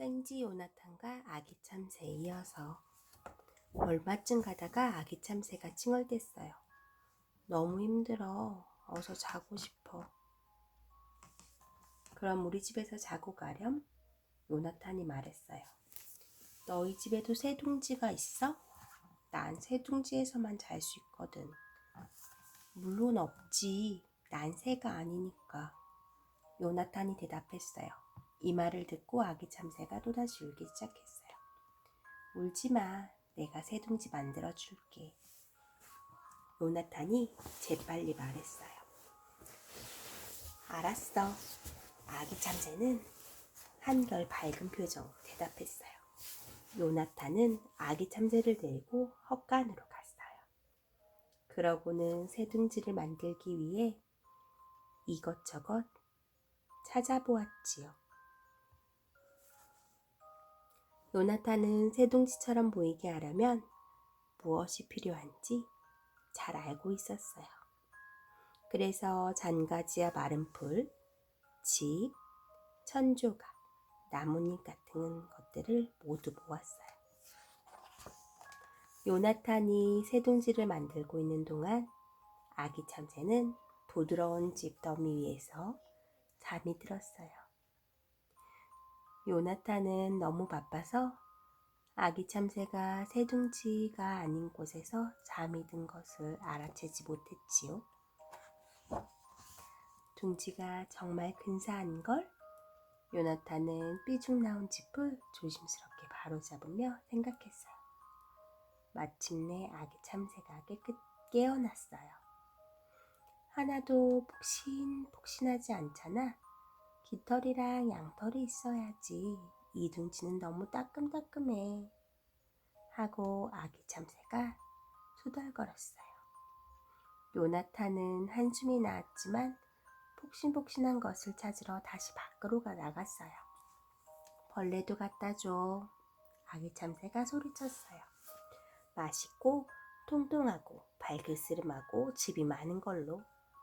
생지 요나탄과 아기 참새에 이어서 얼마쯤 가다가 아기 참새가 칭얼댔어요. 너무 힘들어. 어서 자고 싶어. 그럼 우리 집에서 자고 가렴? 요나탄이 말했어요. 너희 집에도 새둥지가 있어? 난 새둥지에서만 잘 수 있거든. 물론 없지. 난 새가 아니니까. 요나탄이 대답했어요. 이 말을 듣고 아기 참새가 또다시 울기 시작했어요. 울지 마. 내가 새둥지 만들어 줄게. 요나탄이 재빨리 말했어요. 알았어. 아기 참새는 한결 밝은 표정으로 대답했어요. 요나탄은 아기 참새를 데리고 헛간으로 갔어요. 그러고는 새둥지를 만들기 위해 이것저것 찾아보았지요. 요나탄은 새둥지처럼 보이게 하려면 무엇이 필요한지 잘 알고 있었어요. 그래서 잔가지와 마른 풀, 집, 천조각, 나뭇잎 같은 것들을 모두 모았어요. 요나탄이 새둥지를 만들고 있는 동안 아기 참새는 부드러운 집 더미 위에서 잠이 들었어요. 요나탄은 너무 바빠서 아기 참새가 새둥지가 아닌 곳에서 잠이 든 것을 알아채지 못했지요. 둥지가 정말 근사한 걸? 요나탄은 삐죽 나온 짚을 조심스럽게 바로잡으며 생각했어요. 마침내 아기 참새가 깨끗 깨어났어요. 하나도 폭신폭신하지 않잖아. 깃털이랑 양털이 있어야지. 이 둥지는 너무 따끔따끔해. 하고 아기 참새가 수덜거렸어요. 요나탄은 한숨이 나왔지만 폭신폭신한 것을 찾으러 다시 밖으로 가 나갔어요. 벌레도 갖다 줘. 아기 참새가 소리쳤어요. 맛있고 통통하고 발그스름하고 집이 많은 걸로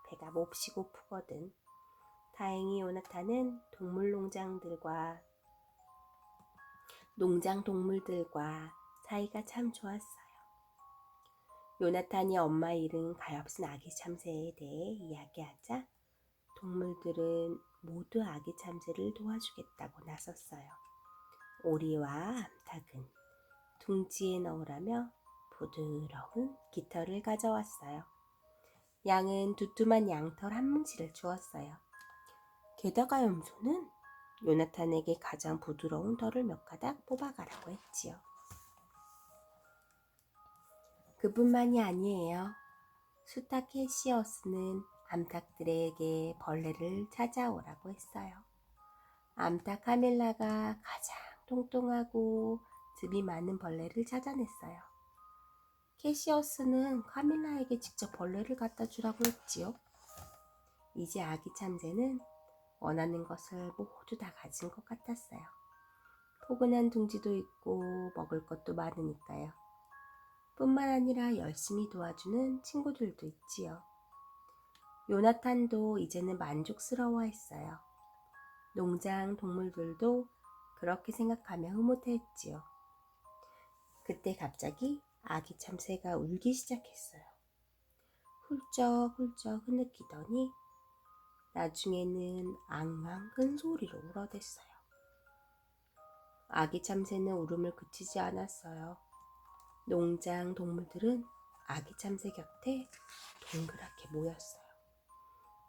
배가 몹시 고프거든. 다행히 요나탄은 동물 농장들과 농장 동물들과 사이가 참 좋았어요. 요나탄이 엄마 잃은 가엾은 아기 참새에 대해 이야기하자 동물들은 모두 아기 참새를 도와주겠다고 나섰어요. 오리와 암탉은 둥지에 넣으라며 부드러운 깃털을 가져왔어요. 양은 두툼한 양털 한 뭉치를 주었어요. 게다가 염소는 요나탄에게 가장 부드러운 털을 몇 가닥 뽑아가라고 했지요. 그뿐만이 아니에요. 수타케시어스는 암탉들에게 벌레를 찾아오라고 했어요. 암탉 카밀라가 가장 통통하고 즙이 많은 벌레를 찾아냈어요. 캐시어스는 카밀라에게 직접 벌레를 갖다 주라고 했지요. 이제 아기 참새는 원하는 것을 모두 다 가진 것 같았어요. 포근한 둥지도 있고 먹을 것도 많으니까요. 뿐만 아니라 열심히 도와주는 친구들도 있지요. 요나탄도 이제는 만족스러워 했어요. 농장 동물들도 그렇게 생각하며 흐뭇해했지요. 그때 갑자기 아기 참새가 울기 시작했어요. 훌쩍훌쩍 흐느끼더니 나중에는 앙앙 큰 소리로 울어댔어요. 아기 참새는 울음을 그치지 않았어요. 농장 동물들은 아기 참새 곁에 동그랗게 모였어요.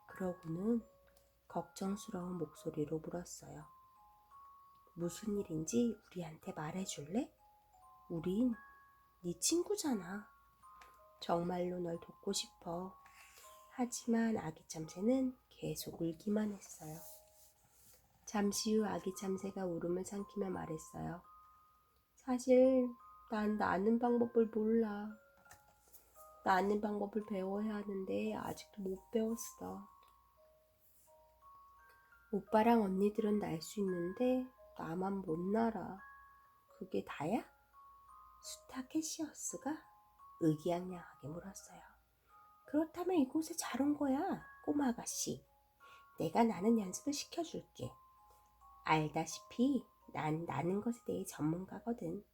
그러고는 걱정스러운 목소리로 물었어요. 무슨 일인지 우리한테 말해줄래? 우린 네 친구잖아. 정말로 널 돕고 싶어. 하지만 아기 참새는 계속 울기만 했어요. 잠시 후 아기 참새가 울음을 삼키며 말했어요. 사실 난 나는 방법을 몰라. 나는 방법을 배워야 하는데 아직도 못 배웠어. 오빠랑 언니들은 날 수 있는데 나만 못 날아. 그게 다야? 수타케시어스가 의기양양하게 물었어요. 그렇다면 이곳에 잘 온 거야, 꼬마 아가씨. 내가 나는 연습을 시켜줄게. 알다시피 난 나는 것에 대해 전문가거든.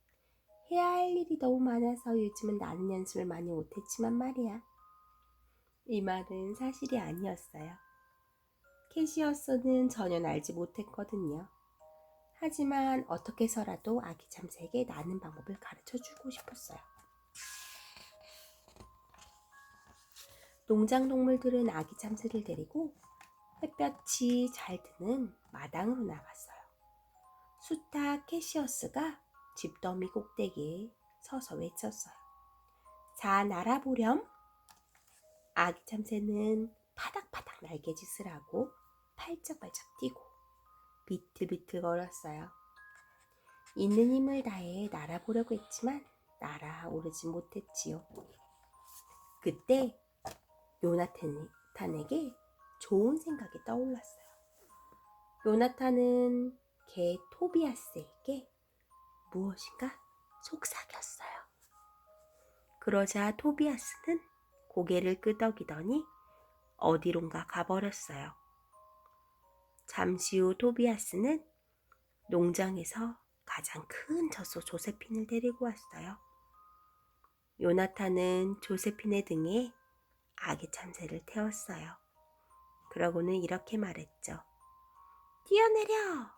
해야 할 일이 너무 많아서 요즘은 나는 연습을 많이 못했지만 말이야. 이 말은 사실이 아니었어요. 캐시어스는 전혀 알지 못했거든요. 하지만 어떻게 해서라도 아기 참새에게 나는 방법을 가르쳐 주고 싶었어요. 농장 동물들은 아기 참새를 데리고 햇볕이 잘 드는 마당으로 나갔어요. 수탉 캐시어스가 집더미 꼭대기에 서서 외쳤어요. 자, 날아보렴. 아기 참새는 파닥파닥 날개짓을 하고 팔짝팔짝 뛰고 비틀비틀 걸었어요. 있는 힘을 다해 날아보려고 했지만 날아오르지 못했지요. 그때 요나탄에게 좋은 생각이 떠올랐어요. 요나탄은 개 토비아스에게 무엇인가 속삭였어요. 그러자 토비아스는 고개를 끄덕이더니 어디론가 가버렸어요. 잠시 후 토비아스는 농장에서 가장 큰 젖소 조세핀을 데리고 왔어요. 요나탄은 조세핀의 등에 아기 참새를 태웠어요. 그러고는 이렇게 말했죠. 뛰어내려!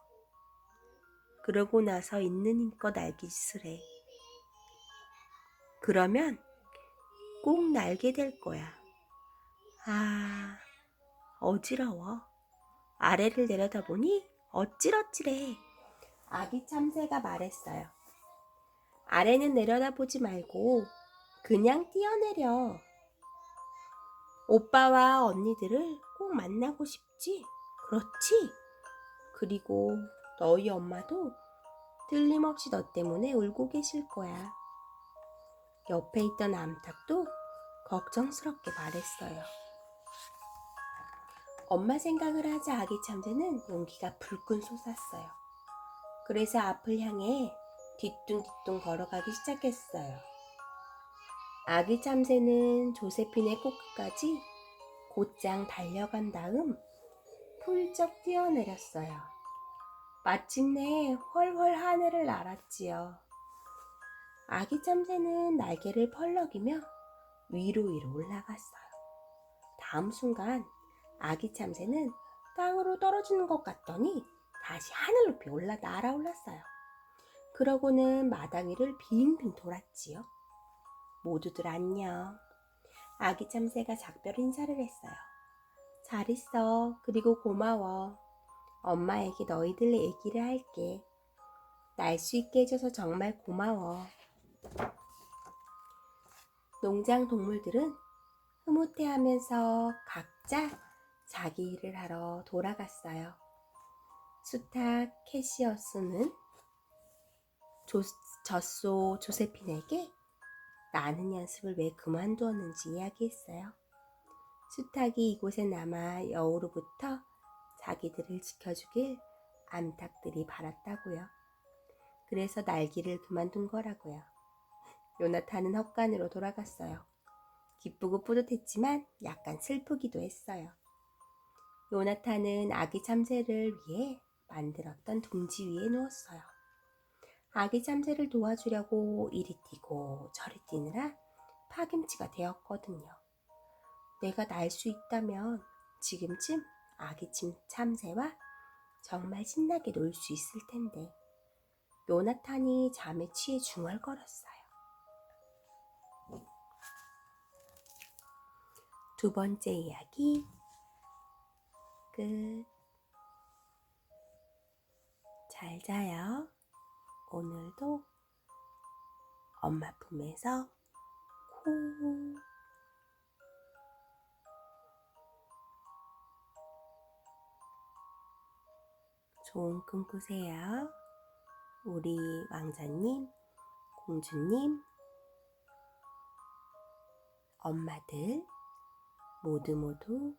그러고 나서 있는 힘껏 날기짓을 해. 그러면 꼭 날게 될 거야. 아, 어지러워. 아래를 내려다보니 어찌러찌래. 아기 참새가 말했어요. 아래는 내려다보지 말고 그냥 뛰어내려. 오빠와 언니들을 꼭 만나고 싶지? 그렇지? 그리고 너희 엄마도 틀림없이 너 때문에 울고 계실 거야. 옆에 있던 암탉도 걱정스럽게 말했어요. 엄마 생각을 하자 아기 참새는 용기가 불끈 솟았어요. 그래서 앞을 향해 뒤뚱뒤뚱 걸어가기 시작했어요. 아기 참새는 조세핀의 코끝까지 곧장 달려간 다음 훌쩍 뛰어내렸어요. 마침내 훨훨 하늘을 날았지요. 아기 참새는 날개를 펄럭이며 위로 위로 올라갔어요. 다음 순간 아기 참새는 땅으로 떨어지는 것 같더니 다시 하늘 높이 올라 날아올랐어요. 그러고는 마당 위를 빙빙 돌았지요. 모두들 안녕. 아기 참새가 작별 인사를 했어요. 잘 있어. 그리고 고마워. 엄마에게 너희들 얘기를 할게. 날 수 있게 해줘서 정말 고마워. 농장 동물들은 흐뭇해하면서 각자 자기 일을 하러 돌아갔어요. 수탉 캐시어스는 조, 젖소 조세핀에게 나는 연습을 왜 그만두었는지 이야기했어요. 수탉이 이곳에 남아 여우로부터 자기들을 지켜주길 암탉들이 바랐다고요. 그래서 날기를 그만둔 거라고요. 요나탄은 헛간으로 돌아갔어요. 기쁘고 뿌듯했지만 약간 슬프기도 했어요. 요나탄은 아기 참새를 위해 만들었던 둥지 위에 누웠어요. 아기 참새를 도와주려고 이리 뛰고 저리 뛰느라 파김치가 되었거든요. 내가 날 수 있다면 지금쯤 아기 참새와 정말 신나게 놀 수 있을 텐데. 요나탄이 잠에 취해 중얼거렸어요. 두 번째 이야기 끝. 잘 자요. 오늘도 엄마 품에서 코 좋은 꿈 꾸세요. 우리 왕자님, 공주님, 엄마들 모두 모두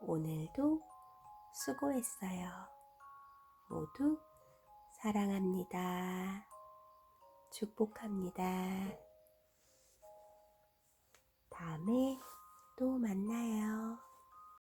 오늘도 수고했어요. 모두 사랑합니다. 축복합니다. 다음에 또 만나요.